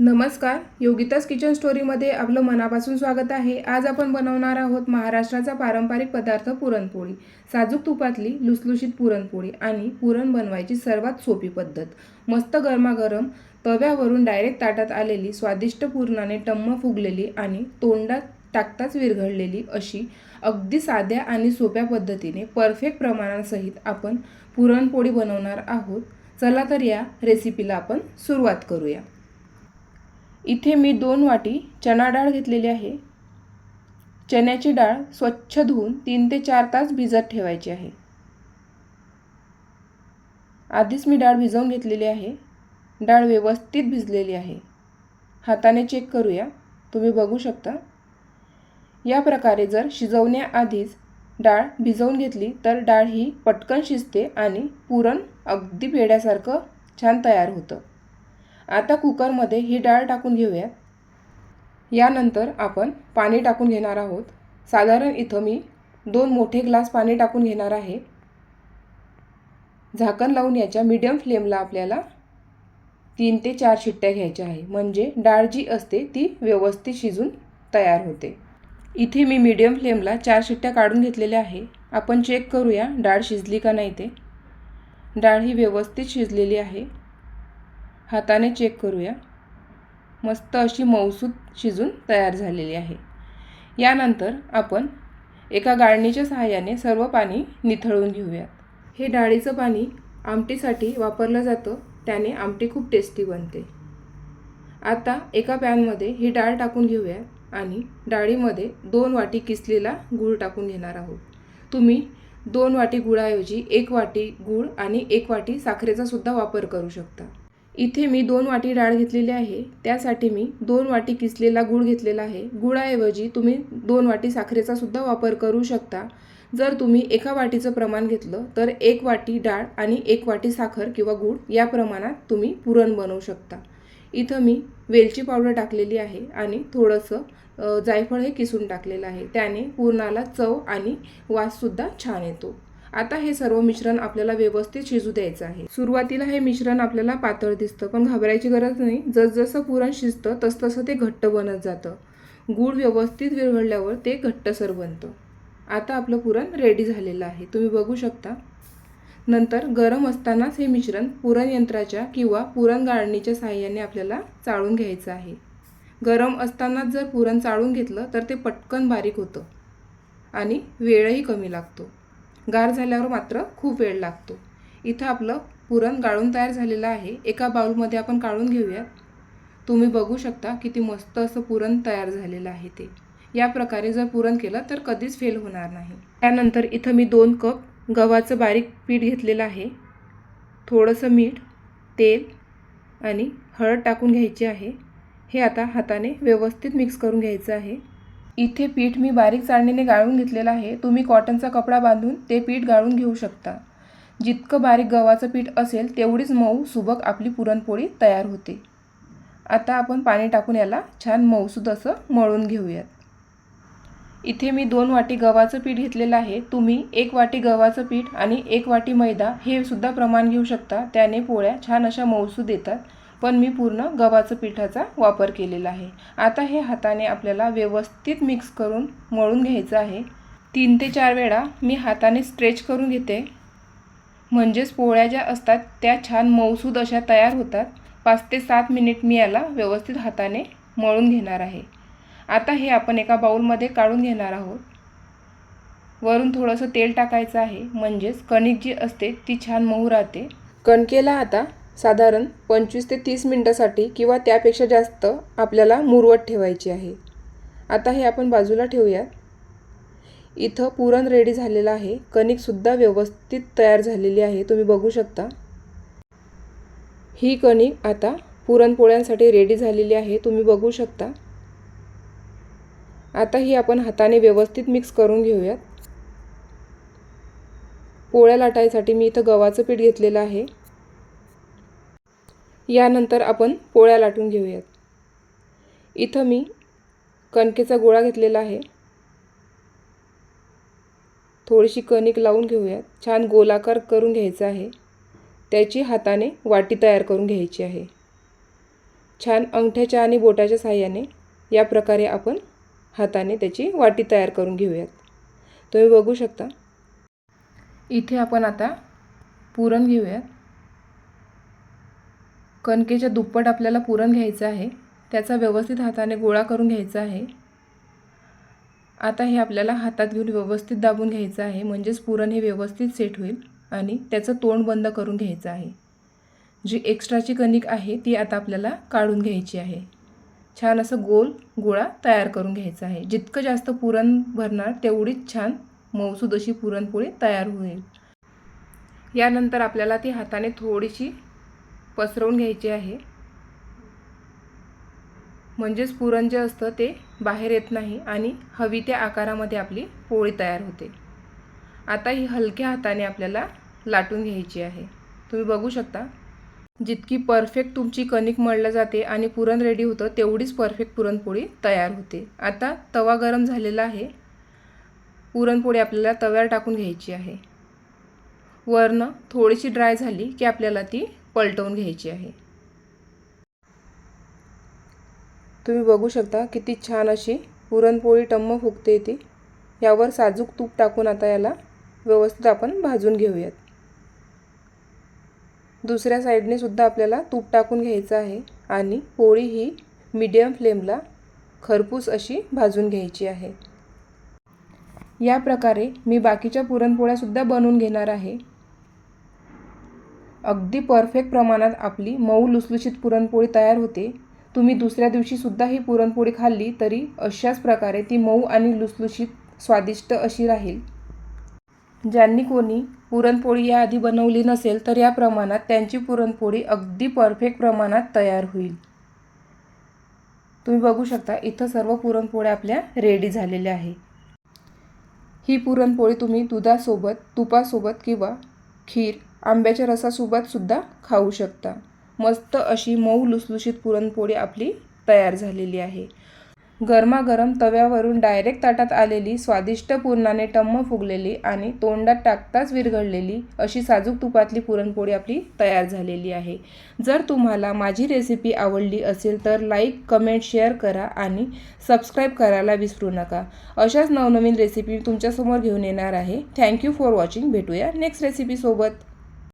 नमस्कार योगिताज किचन स्टोरीमध्ये आपलं मनापासून स्वागत आहे. आज आपण बनवणार आहोत महाराष्ट्राचा पारंपरिक पदार्थ पुरणपोळी. साजूक तुपातली लुसलुशीत पुरणपोळी आणि पुरण बनवायची सर्वात सोपी पद्धत. मस्त गरमागरम तव्यावरून डायरेक्ट ताटात आलेली स्वादिष्ट पुरणाने टम्म फुगलेली आणि तोंडात टाकताच विरघळलेली अशी अगदी साध्या आणि सोप्या पद्धतीने परफेक्ट प्रमाणासहित आपण पुरणपोळी बनवणार आहोत. चला तर या रेसिपीला आपण सुरुवात करूया. इथे मी दोन वाटी चणा डाळ घेतलेली आहे. चण्याची डाळ स्वच्छ धुवून तीन ते चार तास भिजत ठेवायची आहे. आधीच मी डाळ भिजवून घेतलेली आहे. डाळ व्यवस्थित भिजलेली आहे. हाताने चेक करूया. तुम्ही बघू शकता. या प्रकारे जर शिजवण्याआधीच डाळ भिजवून घेतली तर डाळ ही पटकन शिजते आणि पुरण अगदी पेढ्यासारखं छान तयार होतं. आता कुकरमध्ये ही डाळ टाकून घेऊयात यानंतर आपण पाणी टाकून घेणार आहोत. साधारण इथं मी दोन मोठे ग्लास पाणी टाकून घेणार आहे. झाकण लावून याच्या मीडियम फ्लेमला आपल्याला तीन ते चार शिट्ट्या घ्यायच्या आहे. म्हणजे डाळ जी असते ती व्यवस्थित शिजून तयार होते. इथे मी मीडियम फ्लेमला चार शिट्ट्या काढून घेतलेल्या आहे. आपण चेक करूया डाळ शिजली का नाही ते. डाळ ही व्यवस्थित शिजलेली आहे. हाताने चेक करूया. मस्त अशी मौसूद शिजून तयार झालेली आहे. यानंतर आपण एका गाळणीच्या सहाय्याने सर्व पाणी निथळून घेऊयात. हे डाळीचं पाणी आमटीसाठी वापरलं जातं त्याने आमटी खूप टेस्टी बनते. आता एका पॅनमध्ये ही डाळ टाकून घेऊयात आणि डाळीमध्ये दोन वाटी किसलेला गूळ टाकून घेणार आहोत. तुम्ही दोन वाटी गुळाऐवजी एक वाटी गूळ आणि एक वाटी साखरेचा सुद्धा वापर करू शकता. इथे मी दोन वाटी डाळ घेतलेली आहे. त्यासाठी मी दोन वाटी किसलेला गूळ घेतलेला आहे. गुळाऐवजी तुम्ही दोन वाटी साखरेचा सुद्धा वापर करू शकता. जर तुम्ही एका वाटीचं प्रमाण घेतलं तर एक वाटी डाळ आणि एक वाटी साखर किंवा गूळ या प्रमाणात तुम्ही पुरण बनवू शकता. इथं मी वेलची पावडर टाकलेली आहे आणि थोडंसं जायफळ हे किसून टाकलेलं आहे. त्याने पुरणाला चव आणि वाससुद्धा छान येतो. आता हे सर्व मिश्रण आपल्याला व्यवस्थित शिजू द्यायचं आहे. सुरुवातीला हे मिश्रण आपल्याला पातळ दिसतं पण घाबरायची गरज नाही. जसजसं पुरण शिजतं तसतसं ते घट्ट बनत जातं. गूळ व्यवस्थित विरघळल्यावर ते घट्टसर बनतं. आता आपलं पुरण रेडी झालेलं आहे. तुम्ही बघू शकता. नंतर गरम असतानाच हे मिश्रण पुरण यंत्राच्या किंवा पुरण गाळणीच्या साहाय्याने आपल्याला चाळून घ्यायचं आहे. गरम असतानाच जर पुरण चाळून घेतलं तर ते पटकन बारीक होतं आणि वेळही कमी लागतो. गार झाल्यावर मात्र खूप वेळ लागतो. इथं आपलं पुरण गाळून तयार झालेलं आहे. एका बाउलमध्ये आपण काढून घेऊयात. तुम्ही बघू शकता किती मस्त असं पुरण तयार झालेलं आहे ते. या प्रकारे जर पुरण केलं तर कधीच फेल होणार नाही. त्यानंतर इथं मी दोन कप गव्हाचं बारीक पीठ घेतलेलं आहे. थोडंसं मीठ तेल आणि हळद टाकून घ्यायची आहे. हे आता हाताने व्यवस्थित मिक्स करून घ्यायचं आहे. इथे पीठ मी बारीक चाळणीने गाळून घेतलेलं आहे. तुम्ही कॉटनचा कपडा बांधून ते पीठ गाळून घेऊ शकता. जितकं बारीक गव्हाचं पीठ असेल तेवढीच मऊ सुबक आपली पुरणपोळी तयार होते. आता आपण पाणी टाकून याला छान मऊसूद असं मळून घेऊयात. इथे मी दोन वाटी गव्हाचं पीठ घेतलेलं आहे. तुम्ही एक वाटी गव्हाचं पीठ आणि एक वाटी मैदा हे सुद्धा प्रमाण घेऊ शकता. त्याने पोळ्या छान अशा मऊसूद येतात पण मी पूर्ण गव्हाचं पिठाचा वापर केलेला आहे. आता हे हाताने आपल्याला व्यवस्थित मिक्स करून मळून घ्यायचं आहे. तीन ते चार वेळा मी हाताने स्ट्रेच करून घेते. म्हणजेच पोळ्या ज्या असतात त्या छान मऊसूद अशा तयार होतात. पाच ते सात मिनिट मी याला व्यवस्थित हाताने मळून घेणार आहे. आता हे आपण एका बाऊलमध्ये काढून घेणार आहोत. वरून थोडंसं तेल टाकायचं आहे. म्हणजेच कणिक जी असते ती छान मऊ राहते. कणकेला आता साधारण पंचवीस ते तीस मिनटासाठी किंवा त्यापेक्षा जास्त आपल्याला मुरवत ठेवायची आहे. आता हे आपण बाजूला ठेवूयात. इथं पुरण रेडी झालेलं आहे. कणिकसुद्धा व्यवस्थित तयार झालेली आहे. तुम्ही बघू शकता. ही कणिक आता पुरणपोळ्यांसाठी रेडी झालेली आहे. तुम्ही बघू शकता. आता ही आपण हाताने व्यवस्थित मिक्स करून घेऊयात. पोळ्या लाटायसाठी मी इथं गव्हाचं पीठ घेतलेलं आहे. यानंतर आपण पोळ्या लाटून घेऊयात. इथं मी कणकेचा गोळा घेतलेला आहे. थोडीशी कणिक लावून घेऊयात. छान गोलाकार करून घ्यायचा आहे. त्याची हाताने वाटी तयार करून घ्यायची आहे. छान अंगठ्याच्या आणि बोटाच्या साह्याने या प्रकारे आपण हाताने त्याची वाटी तयार करून घेऊयात. तुम्ही बघू शकता. इथे आपण आता पुरण घेऊयात. कणकेच्या दुप्पट आपल्याला पुरण घ्यायचं आहे त्याचा व्यवस्थित हाताने गोळा करून घ्यायचा आहे. आता हे आपल्याला हातात घेऊन व्यवस्थित दाबून घ्यायचं आहे म्हणजेच पुरण हे व्यवस्थित सेट होईल आणि त्याचं तोंड बंद करून घ्यायचं आहे. जी एक्स्ट्राची कणिक आहे ती आता आपल्याला काढून घ्यायची आहे. छान असं गोल गोळा तयार करून घ्यायचा आहे. जितकं जास्त पुरण भरणार तेवढीच छान मऊसूद अशी पुरणपोळी तयार होईल. यानंतर आपल्याला ती हाताने थोडीशी पसरवून घ्यायची आहे. म्हणजेच पुरण जे असतं ते बाहेर येत नाही आणि हवी त्या आकारामध्ये आपली पोळी तयार होते. आता ही हलक्या हाताने आपल्याला लाटून घ्यायची आहे. तुम्ही बघू शकता. जितकी परफेक्ट तुमची कणिक मळलं जाते आणि पुरण रेडी होतं तेवढीच परफेक्ट पुरणपोळी तयार होते. आता तवा गरम झालेला आहे. पुरणपोळी आपल्याला तव्यावर टाकून घ्यायची आहे. वरनं थोडीशी ड्राय झाली की आपल्याला ती पलटवून घ्यायची आहे. तुम्ही बघू शकता किती छान अशी पुरणपोळी टम्म फुगते ती. यावर साजूक तूप टाकून आता याला व्यवस्थित आपण भाजून घेऊयात. दुसऱ्या साईडने सुद्धा आपल्याला तूप टाकून घ्यायचं आहे आणि पोळी ही मीडियम फ्लेमला खरपूस अशी भाजून घ्यायची आहे. या प्रकारे मी बाकीच्या पुरणपोळ्यासुद्धा बनवून घेणार आहे. अगदी परफेक्ट प्रमाणात आपली मऊ लुसलुशीत पुरणपोळी तयार होते. तुम्ही दुसऱ्या दिवशीसुद्धा ही पुरणपोळी खाल्ली तरी अशाच प्रकारे ती मऊ आणि लुसलुशीत स्वादिष्ट अशी राहील. ज्यांनी कोणी पुरणपोळी याआधी बनवली नसेल तर या प्रमाणात त्यांची पुरणपोळी अगदी परफेक्ट प्रमाणात तयार होईल. तुम्ही बघू शकता इथं सर्व पुरणपोळ्या आपल्या रेडी झालेल्या आहे. ही पुरणपोळी तुम्ही दुधासोबत तुपासोबत किंवा खीर आंब्याच्या रसासोबत सुद्धा खाऊ शकता. मस्त अशी मऊ लुसलुशीत पुरणपोळी आपली तयार झालेली आहे. गरमागरम तव्यावरून डायरेक्ट ताटात आलेली स्वादिष्ट पूर्णाने टम्म फुगलेली आणि तोंडात टाकताच विरघळलेली अशी साजूक तुपातली पुरणपोळी आपली तयार झालेली आहे. जर तुम्हाला माझी रेसिपी आवडली असेल तर लाईक कमेंट शेअर करा आणि सबस्क्राईब करायला विसरू नका. अशाच नवनवीन रेसिपी तुमच्यासमोर घेऊन येणार आहे. थँक्यू फॉर वॉचिंग भेटूया नेक्स्ट रेसिपीसोबत